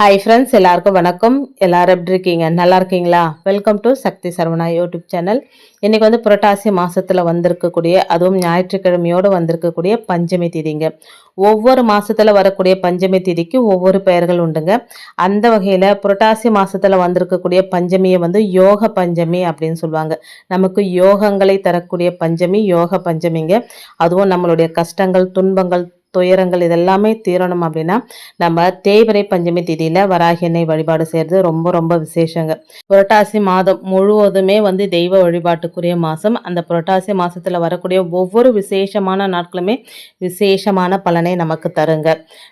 Hi friends எல்லாருக்கும் வணக்கம். எல்லாரும் எப்படி இருக்கீங்க? நல்லா இருக்கீங்களா? Welcome to Sakthi Saravana YouTube channel. இன்றைக்கி வந்து புரட்டாசி மாதத்தில் வந்திருக்கக்கூடிய அதுவும் ஞாயிற்றுக்கிழமையோடு வந்திருக்கக்கூடிய பஞ்சமி திதிங்க. ஒவ்வொரு மாதத்தில் வரக்கூடிய பஞ்சமி திதிக்கு ஒவ்வொரு பெயர்கள் உண்டுங்க. அந்த வகையில் புரட்டாசி மாதத்தில் வந்திருக்கக்கூடிய பஞ்சமியை வந்து யோக பஞ்சமி அப்படின்னு சொல்லுவாங்க. நமக்கு யோகங்களை தரக்கூடிய பஞ்சமி யோக பஞ்சமிங்க. அதுவும் நம்மளுடைய கஷ்டங்கள் துன்பங்கள் துயரங்கள் இதெல்லாமே தீரணும் அப்படின்னா நம்ம தேய்பிரை பஞ்சமி திதியில வராகி எண்ணெய் வழிபாடு செய்யறது ரொம்ப ரொம்ப விசேஷங்க. புரட்டாசி மாதம் முழுவதுமே வந்து தெய்வ வழிபாட்டுக்குரிய மாதம் அந்த புரட்டாசி மாதத்தில் வரக்கூடிய ஒவ்வொரு விசேஷமான நாட்களுமே விசேஷமான பலனை நமக்கு தருங்க.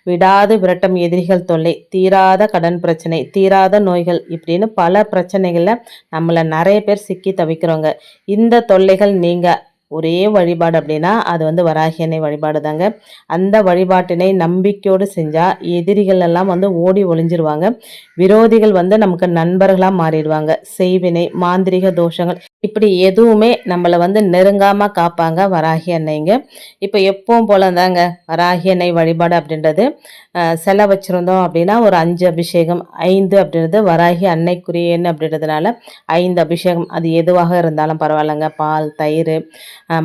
விடாது விரட்டம் எதிரிகள் தொல்லை தீராத கடன் பிரச்சனை தீராத நோய்கள் இப்படின்னு பல பிரச்சனைகளில் நம்மளை நிறைய பேர் சிக்கி தவிக்கிறோங்க. இந்த தொல்லைகள் நீங்கள் ஒரே வழிபாடு அப்படின்னா அது வந்து வராகி வழிபாடு தாங்க அந்த வழிபாட்டினை நம்பிக்கையோடு செஞ்சால் எதிரிகள் எல்லாம் வந்து ஓடி ஒளிஞ்சிருவாங்க. விரோதிகள் வந்து நமக்கு நண்பர்களாக மாறிடுவாங்க. செய்வினை மாந்திரிக தோஷங்கள் இப்படி எதுவுமே நம்மளை வந்து நெருங்காமல் காப்பாங்க வராகி அன்னைங்க. இப்போ எப்பவும் போல தாங்க வராகி அன்னை வழிபாடு அப்படின்றது. சிலை வச்சுருந்தோம் அப்படின்னா ஒரு அஞ்சு அபிஷேகம் ஐந்து அப்படின்றது வராகி அன்னைக்குரியன்னு அப்படின்றதுனால ஐந்து அபிஷேகம். அது எதுவாக இருந்தாலும் பரவாயில்லைங்க. பால் தயிர்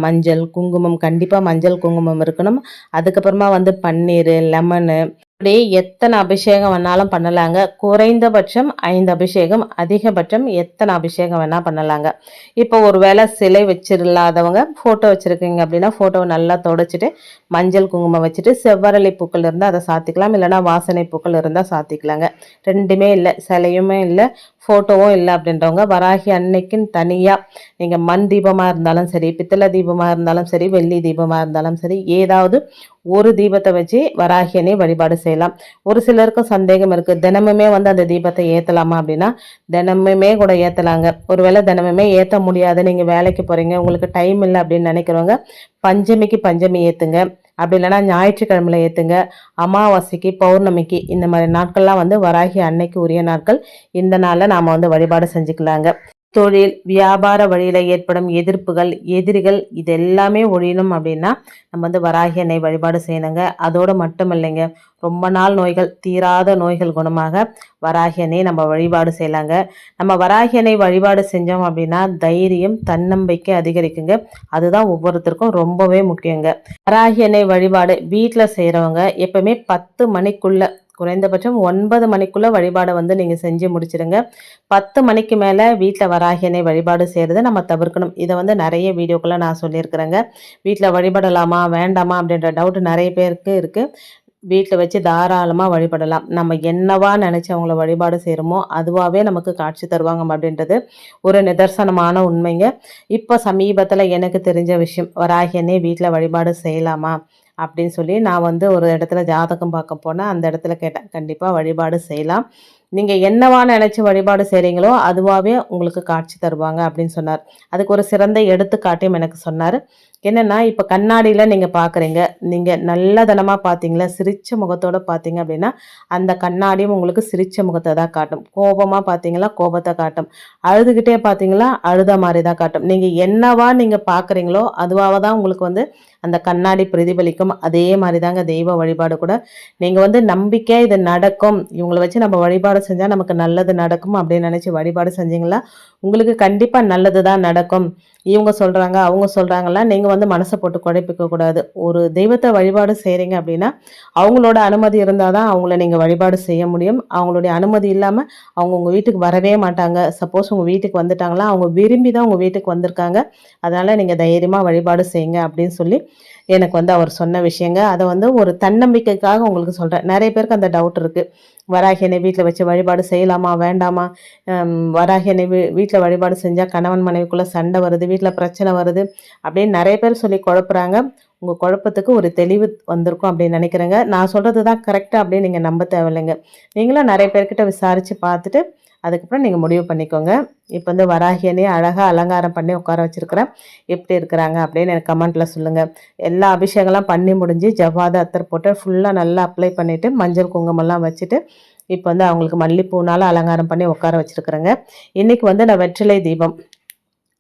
மஞ்சள் குங்குமம் கண்டிப்பாக மஞ்சள் குங்குமம் இருக்கணும். அதுக்கப்புறமா வந்து பன்னீர் லெமனு. இப்படி எத்தனை அபிஷேகம் வேணாலும் பண்ணலாங்க. குறைந்தபட்சம் ஐந்து அபிஷேகம் அதிகபட்சம் எத்தனை அபிஷேகம் வேணால் பண்ணலாங்க. இப்போ ஒரு வேளை சிலை வச்சிருல்லாதவங்க ஃபோட்டோ வச்சுருக்கீங்க அப்படின்னா ஃபோட்டோவை நல்லா தொடச்சிட்டு மஞ்சள் குங்குமம் வச்சுட்டு செவ்வரளி பூக்கள் இருந்தால் அதை சாத்திக்கலாம். இல்லைனா வாசனை பூக்கள் இருந்தால் சாத்திக்கலாங்க. ரெண்டுமே இல்லை சிலையுமே இல்லை ஃபோட்டோவும் இல்லை அப்படின்றவங்க வராகி அன்னைக்குன்னு தனியாக நீங்கள் மண் தீபமாக இருந்தாலும் சரி பித்தளை தீபமாக இருந்தாலும் சரி வெள்ளி தீபமாக இருந்தாலும் சரி ஏதாவது ஒரு தீபத்தை வச்சு வராகியனை வழிபாடு செய்யலாம். ஒரு சிலருக்கும் சந்தேகம் இருக்குது தினமுமே வந்து அந்த தீபத்தை ஏற்றலாமா அப்படின்னா தினமுமே கூட ஏற்றலாங்க ஒருவேளை தினமுமே ஏற்ற முடியாது. நீங்கள் வேலைக்கு போகிறீங்க உங்களுக்கு டைம் இல்லை அப்படின்னு நினைக்கிறவங்க பஞ்சமிக்கு பஞ்சமி ஏற்றுங்க அப்படி இல்லைன்னா ஞாயிற்றுக்கிழமையில் ஏற்றுங்க அமாவாசைக்கு பௌர்ணமிக்கு இந்த மாதிரி நாட்கள்லாம் வந்து வராகி அன்னைக்கு உரிய நாட்கள். இந்த நாளில் நாம் வந்து வழிபாடு செஞ்சுக்கலாங்க. தொழில் வியாபார வழியில் ஏற்படும் எதிர்ப்புகள் எதிரிகள் இது எல்லாமே ஒழியணும் அப்படின்னா நம்ம வந்து வராகி எண்ணெய் வழிபாடு செய்யணுங்க. அதோடு மட்டும் இல்லைங்க ரொம்ப நாள் நோய்கள் தீராத நோய்கள் குணமாக வராகி எண்ணெய் நம்ம வழிபாடு செய்யலாங்க. நம்ம வராகி எண்ணெய் வழிபாடு செஞ்சோம் அப்படின்னா தைரியம் தன்னம்பிக்கை அதிகரிக்குங்க. அதுதான் ஒவ்வொருத்தருக்கும் ரொம்பவே முக்கியங்க. வராகி எண்ணெய் வழிபாடு வீட்டில் செய்கிறவங்க எப்பவுமே பத்து மணிக்குள்ளே குறைந்தபட்சம் ஒன்பது மணிக்குள்ளே வழிபாடை வந்து நீங்கள் செஞ்சு முடிச்சிடுங்க பத்து மணிக்கு மேலே வீட்டில் வராகியனை வழிபாடு செய்கிறத நம்ம தவிர்க்கணும். இதை வந்து நிறைய வீடியோக்குள்ளே நான் சொல்லியிருக்கிறேங்க. வீட்டில் வழிபடலாமா வேண்டாமா அப்படின்ற டவுட் நிறைய பேருக்கு இருக்குது வீட்டில் வச்சு தாராளமாக வழிபடலாம். நம்ம என்னவா நினச்சி அவங்கள வழிபாடு செய்கிறோமோ அதுவாகவே நமக்கு காட்சி தருவாங்க அப்படின்றது ஒரு நிதர்சனமான உண்மைங்க. இப்போ சமீபத்தில் எனக்கு தெரிஞ்ச விஷயம் வராகியனே வீட்டில் வழிபாடு செய்யலாமா? அப்படின்னு சொல்லி நான் வந்து ஒரு இடத்துல ஜாதகம் பார்க்க போனேன் அந்த இடத்துல கேட்டேன் கண்டிப்பாக வழிபாடு செய்யலாம். நீங்கள் என்னவா நினச்சி வழிபாடு செய்கிறீங்களோ அதுவாகவே உங்களுக்கு காட்சி தருவாங்க அப்படின்னு சொன்னார். அதுக்கு ஒரு சிறந்த எடுத்துக்காட்டையும் எனக்கு சொன்னார். என்னென்னா இப்போ கண்ணாடியில் நீங்கள் பார்க்குறீங்க நீங்கள் நல்லதனமாக பார்த்தீங்களா சிரித்த முகத்தோடு பார்த்தீங்க அப்படின்னா அந்த கண்ணாடியும் உங்களுக்கு சிரித்த முகத்தை தான் காட்டும். கோபமாக பார்த்தீங்களா கோபத்தை காட்டும். அழுதுகிட்டே பார்த்தீங்களா அழுத மாதிரி தான் காட்டும். நீங்கள் என்னவா நீங்கள் பார்க்குறீங்களோ அதுவாக தான் உங்களுக்கு வந்து அந்த கண்ணாடி பிரதிபலிக்கும். அதே மாதிரி தாங்க தெய்வ வழிபாடு கூட. நீங்கள் வந்து நம்பிக்கை இது நடக்கும். இவங்களை வச்சு நம்ம வழிபாடு செஞ்சால் நமக்கு நல்லது நடக்கும் அப்படின்னு நினச்சி வழிபாடு செஞ்சீங்களா? உங்களுக்கு கண்டிப்பாக நல்லது தான் நடக்கும். இவங்க சொல்கிறாங்க அவங்க சொல்கிறாங்கலாம் நீங்கள் வந்து மனசை போட்டு குழப்பிக்க கூடாது. ஒரு தெய்வத்தை வழிபாடு செய்கிறீங்க அப்படின்னா அவங்களோட அனுமதி இருந்தால் தான் அவங்கள நீங்கள் வழிபாடு செய்ய முடியும். அவங்களுடைய அனுமதி இல்லாமல் அவங்க உங்கள் வீட்டுக்கு வரவே மாட்டாங்க. சப்போஸ் உங்கள் வீட்டுக்கு வந்துட்டாங்களா அவங்க விரும்பி தான் உங்கள் வீட்டுக்கு வந்திருக்காங்க. அதனால் நீங்கள் தைரியமாக வழிபாடு செய்யுங்க அப்படின்னு சொல்லி எனக்கு வந்து அவர் சொன்ன விஷயங்க. அதை வந்து ஒரு தன்னம்பிக்கைக்காக உங்களுக்கு சொல்கிறேன் நிறைய பேருக்கு அந்த டவுட் இருக்குது வராகியனை வீட்டில் வச்சு வழிபாடு செய்யலாமா வேண்டாமா? வராகியனை வீ வீட்டில் வழிபாடு செஞ்சால் கணவன் மனைவிக்குள்ளே சண்டை வருது வீட்டில் பிரச்சனை வருது அப்படின்னு நிறைய பேர் சொல்லி குழப்புறாங்க. உங்கள் குழப்பத்துக்கு ஒரு தெளிவு வந்திருக்கும் அப்படின்னு நினைக்கிறேங்க. நான் சொல்கிறது தான் கரெக்டாக அப்படின்னு நீங்கள் நம்ப தேவையில்லைங்க. நீங்களும் நிறைய பேர்கிட்ட விசாரித்து பார்த்துட்டு அதுக்கப்புறம் நீங்கள் முடிவு பண்ணிக்கோங்க. இப்போ வந்து வராகியனே அழகாக அலங்காரம் பண்ணி உட்கார வச்சுருக்கிறேன். எப்படி இருக்கிறாங்க அப்படின்னு எனக்கு கமெண்ட்டில் சொல்லுங்கள் எல்லா அபிஷேகம்லாம் பண்ணி முடிஞ்சு ஜவ்வாத அத்தர் போட்டு ஃபுல்லாக நல்லா அப்ளை பண்ணிவிட்டு மஞ்சள் குங்குமம்லாம் வச்சுட்டு இப்போ வந்து அவங்களுக்கு மல்லிப்பூனால் அலங்காரம் பண்ணி உட்கார வச்சுருக்குறேங்க. இன்றைக்கி வந்து நான் வெற்றிலை தீபம்.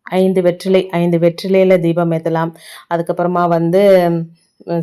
ஐந்து வெற்றிலை ஐந்து வெற்றிலையில் தீபம் ஏற்றலாம் அதுக்கப்புறமா வந்து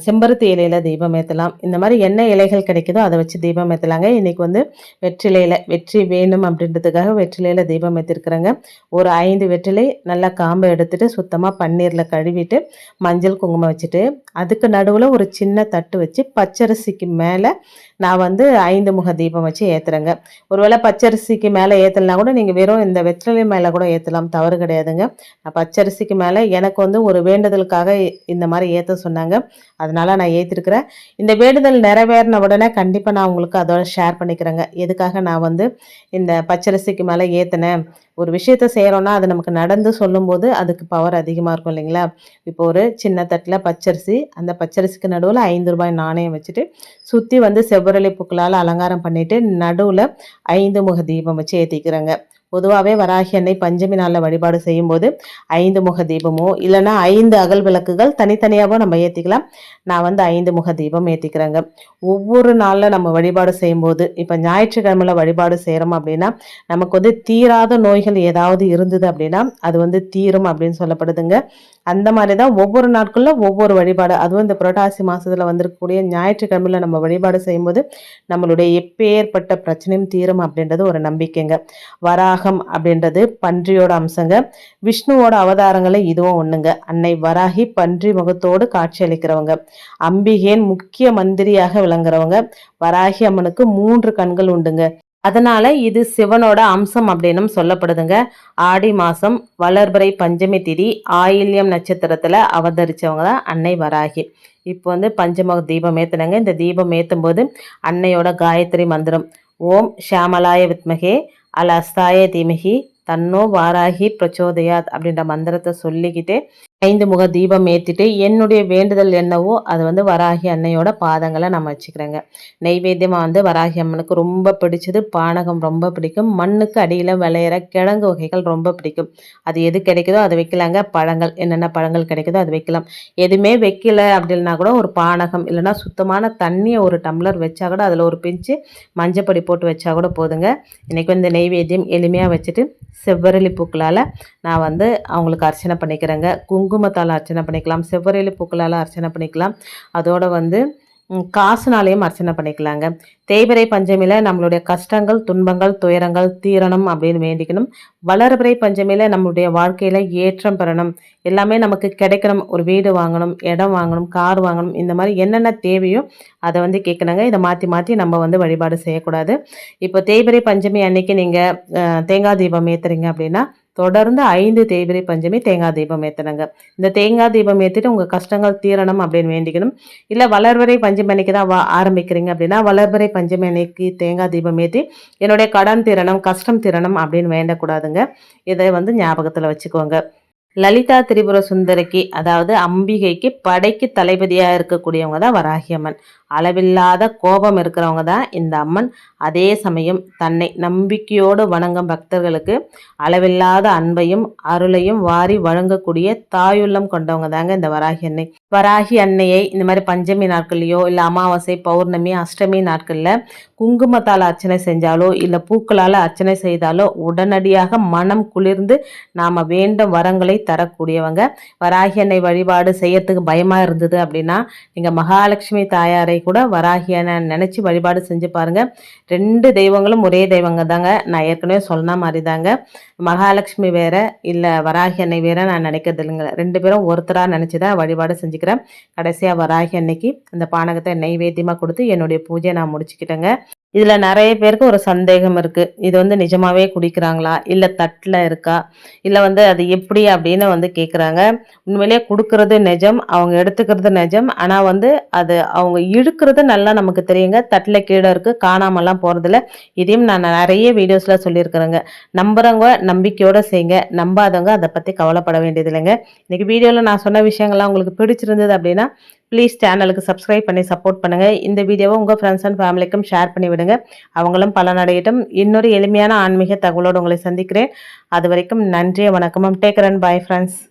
செம்பருத்தி இலையில் தீபம் ஏற்றலாம் இந்த மாதிரி என்ன இலைகள் கிடைக்குதோ அதை வச்சு தீபம் ஏற்றலாங்க இன்றைக்கி வந்து வெற்றிலையில் வெற்றி வேணும் அப்படின்றதுக்காக வெற்றிலையில் தீபம் ஏற்றிருக்கிறேங்க ஒரு ஐந்து வெற்றிலை நல்லா காம்பை எடுத்துகிட்டு சுத்தமாக பன்னீரில் கழுவிட்டு மஞ்சள் குங்குமம் வச்சுட்டு அதுக்கு நடுவில் ஒரு சின்ன தட்டு வச்சு பச்சரிசிக்கு மேலே நான் வந்து ஐந்து முக தீபம் வச்சு ஏற்றுறேங்க ஒருவேளை பச்சரிசிக்கு மேலே ஏற்றலனா கூட நீங்கள் வெறும் இந்த வெற்றிலை மேலே கூட ஏற்றலாம் தவறு கிடையாதுங்க. நான் பச்சரிசிக்கு மேலே எனக்கு வந்து ஒரு வேண்டுதலுக்காக இந்த மாதிரி ஏற்ற சொன்னாங்க. அதனால் நான் ஏற்றிருக்கிறேன் இந்த வேண்டுதல் நிறைவேறின உடனே கண்டிப்பாக நான் உங்களுக்கு அதோட ஷேர் பண்ணிக்கிறேங்க. எதுக்காக நான் வந்து இந்த பச்சரிசிக்கு மேலே ஏற்றினேன் ஒரு விஷயத்த செய்கிறோன்னா அது நமக்கு நடந்து சொல்லும்போது அதுக்கு பவர் அதிகமாக இருக்கும் இல்லைங்களா? இப்போ ஒரு சின்ன தட்டில் பச்சரிசி அந்த பச்சரிசிக்கு நடுவில் ஐந்து ரூபாய் நாணயம் வச்சுட்டு சுற்றி வந்து செவ்வரளி பூக்களால் அலங்காரம் பண்ணிவிட்டு நடுவில் ஐந்து முக தீபம் வச்சு ஏற்றிக்கிறேங்க பொதுவாகவே வராகி அன்னை பஞ்சமி நாளில் வழிபாடு செய்யும்போது ஐந்து முக தீபமோ இல்லைன்னா ஐந்து அகல் விளக்குகள் தனித்தனியாகவோ நம்ம ஏற்றிக்கலாம் நான் வந்து ஐந்து முக தீபம் ஏற்றிக்கிறேங்க ஒவ்வொரு நாளில் நம்ம வழிபாடு செய்யும்போது இப்போ ஞாயிற்றுக்கிழமையில் வழிபாடு செய்கிறோம் அப்படின்னா நமக்கு வந்து தீராத நோய்கள் ஏதாவது இருந்தது அப்படின்னா அது வந்து தீரும் அப்படின்னு சொல்லப்படுதுங்க. அந்த மாதிரி தான் ஒவ்வொரு நாட்களில் ஒவ்வொரு வழிபாடு. அதுவும் இந்த புரட்டாசி மாதத்தில் வந்திருக்கக்கூடிய ஞாயிற்றுக்கிழமையில் நம்ம வழிபாடு செய்யும்போது நம்மளுடைய எப்பேற்பட்ட பிரச்சனையும் தீரும் அப்படின்றது ஒரு நம்பிக்கைங்க. வராகம் அப்படின்றது பன்றியோட அம்சங்க. விஷ்ணுவோட அவதாரங்களை இதுவும் ஒன்றுங்க அன்னை வராகி பன்றி முகத்தோடு காட்சியளிக்கிறவங்க அம்பிகேன் முக்கிய மந்திரியாக விளங்குறவங்க. வராகி அம்மனுக்கு மூன்று கண்கள் உண்டுங்க. அதனால இது சிவனோட அம்சம் அப்படின்னும் சொல்லப்படுதுங்க. ஆடி மாதம் வளர்பிறை பஞ்சமி திதி ஆயில்யம் நட்சத்திரத்தில் அவதரிச்சவங்க தான் அன்னை வராகி. இப்போ வந்து பஞ்சமுக தீபம் ஏற்றுனங்க இந்த தீபம் ஏற்றும் போது அன்னையோட காயத்ரி மந்திரம் ஓம் ஷியாமலாய வித்மகே அல் அஸ்தாய தீமகி தன்னோ வாராகி பிரச்சோதயாத் அப்படின்ற மந்திரத்தை சொல்லிக்கிட்டே ஐந்து முக தீபம் ஏற்றிட்டு என்னுடைய வேண்டுதல் என்னவோ அது வந்து வராகி அன்னையோட பாதங்களை நம்ம வச்சுக்கிறேங்க. நெய்வேத்தியமாக வந்து வராகி அம்மனுக்கு ரொம்ப பிடிச்சது. பானகம் ரொம்ப பிடிக்கும். மண்ணுக்கு அடியில் விளையிற கிழங்கு வகைகள் ரொம்ப பிடிக்கும். அது எது கிடைக்குதோ அதை வைக்கலாங்க. பழங்கள் என்னென்ன பழங்கள் கிடைக்குதோ அது வைக்கலாம். எதுவுமே வைக்கல அப்படின்னா கூட ஒரு பானகம் இல்லைன்னா சுத்தமான தண்ணியை ஒரு டம்ளர் வச்சா கூட அதில் ஒரு பிஞ்சு மஞ்சப்பொடி போட்டு வச்சா கூட போதுங்க. இன்றைக்கி வந்து நெய்வேத்தியம் எளிமையாக வச்சுட்டு செவ்வரளி பூக்களால் நான் வந்து அவங்களுக்கு அர்ச்சனை பண்ணிக்கிறேங்க. குங்கு குங்குமத்தால் அர்ச்சனை பண்ணிக்கலாம். செவ்வரையிலு பூக்களால் அர்ச்சனை பண்ணிக்கலாம். அதோடு வந்து காசுனாலேயும் காசுனாலையும் அர்ச்சனை பண்ணிக்கலாங்க. தேய்பிறை பஞ்சமியில் நம்மளுடைய கஷ்டங்கள் துன்பங்கள் துயரங்கள் தீரணும் அப்படின்னு வேண்டிக்கணும். வளர்பிறை பஞ்சமியில் நம்மளுடைய வாழ்க்கையில் ஏற்றம் பெறணும். எல்லாமே நமக்கு கிடைக்கணும். ஒரு வீடு வாங்கணும் இடம் வாங்கணும் கார் வாங்கணும் இந்த மாதிரி என்னென்ன தேவையோ அதை வந்து கேட்கணுங்க. இதை மாற்றி மாற்றி நம்ம வந்து வழிபாடு செய்யக்கூடாது. இப்போ தேய்பிறை பஞ்சமி அன்னைக்கு நீங்கள் தேங்காய் தீபம் ஏற்றுறீங்க அப்படின்னா தொடர்ந்து ஐந்து தேய்பிறை பஞ்சமி தேங்காய் தீபம் ஏற்றணுங்க இந்த தேங்காய் தீபம் ஏற்றிட்டு உங்கள் கஷ்டங்கள் தீரணும் அப்படின்னு வேண்டிக்கணும். இல்லை வளர்வரை பஞ்சமி அன்னைக்கு தான் வா ஆரம்பிக்கிறீங்க அப்படின்னா வளர்வரை பஞ்சமி அன்னைக்கு தேங்காய் தீபம் ஏற்றி என்னுடைய கடன் திறனம் கஷ்டம் திறனம் அப்படின்னு வேண்டக்கூடாதுங்க. இதை வந்து ஞாபகத்தில் வச்சுக்கோங்க. லலிதா திரிபுர சுந்தரிக்கு அதாவது அம்பிகைக்கு படைக்கு தளபதியாக இருக்கக்கூடியவங்க தான் வராகி அம்மன். அளவில்லாத கோபம் இருக்கிறவங்க தான் இந்த அம்மன். அதே சமயம் தன்னை நம்பிக்கையோடு வணங்கும் பக்தர்களுக்கு அளவில்லாத அன்பையும் அருளையும் வாரி வழங்கக்கூடிய தாயுள்ளம் கொண்டவங்க தாங்க இந்த வராகி அன்னை. வராகி அன்னையை இந்த மாதிரி பஞ்சமி நாட்கள்லையோ இல்லை அமாவாசை பௌர்ணமி அஷ்டமி நாட்களில் குங்குமத்தால் அர்ச்சனை செஞ்சாலோ இல்லை பூக்களால் அர்ச்சனை செய்தாலோ உடனடியாக மனம் குளிர்ந்து நாம் வேண்டும் வரங்களை தரக்கூடியவங்க. வராகி அன்னை வழிபாடு செய்யறதுக்கு பயமாக இருந்தது அப்படின்னா நீங்கள் மகாலட்சுமி தாயாரை கூட வராகி நினச்சி வழிபாடு செஞ்சு பாருங்கள் ரெண்டு தெய்வங்களும் ஒரே தெய்வங்க தாங்க. நான் ஏற்கனவே சொன்ன மாதிரி தாங்க. மகாலட்சுமி வேற இல்லை வராகி அன்னை வேற நான் நினைக்கிறது இல்லைங்க. ரெண்டு பேரும் ஒருத்தராக நினச்சி தான் வழிபாடு செஞ்சுக்கிறேன். கடைசியாக வராகி அன்னைக்கு அந்த பானகத்தை நெய்வேத்தியமாக கொடுத்து என்னுடைய பூஜையை நான் முடிச்சுக்கிட்டேங்க. இதில் நிறைய பேருக்கு ஒரு சந்தேகம் இருக்குது இது வந்து நிஜமாகவே குடிக்கிறாங்களா? இல்லை தட்டில் இருக்கா? இல்லை வந்து அது எப்படி அப்படின்னு வந்து கேட்குறாங்க உண்மையிலேயே கொடுக்கறது நிஜம் அவங்க எடுத்துக்கிறது நிஜம். ஆனால் வந்து அது அவங்க இழுக்கிறது நல்லா நமக்கு தெரியுங்க. தட்டில் கீழே இருக்குது காணாமலாம் போகிறதில்ல இதையும் நான் நிறைய வீடியோஸில் சொல்லியிருக்கிறேங்க. நம்புறவங்க நம்பிக்கையோடு செய்யுங்க. நம்பாதவங்க அதை பற்றி கவலைப்பட வேண்டியது இல்லைங்க இன்றைக்கி வீடியோவில் நான் சொன்ன விஷயங்கள்லாம் உங்களுக்கு பிடிச்சிருந்தது அப்படின்னா ப்ளீஸ் சேனலுக்கு சப்ஸ்கிரைப் பண்ணி சப்போர்ட் பண்ணுங்கள் இந்த வீடியோவை உங்கள் ஃப்ரெண்ட்ஸ் அண்ட் ஃபேமிலிக்கும் ஷேர் பண்ணி விடுங்க. அவங்களும் பலனடையட்டும் இன்னொரு எளிமையான ஆன்மீக தகவலோடு உங்களை சந்திக்கிறேன். அது வரைக்கும் நன்றி வணக்கமும். Take run bye friends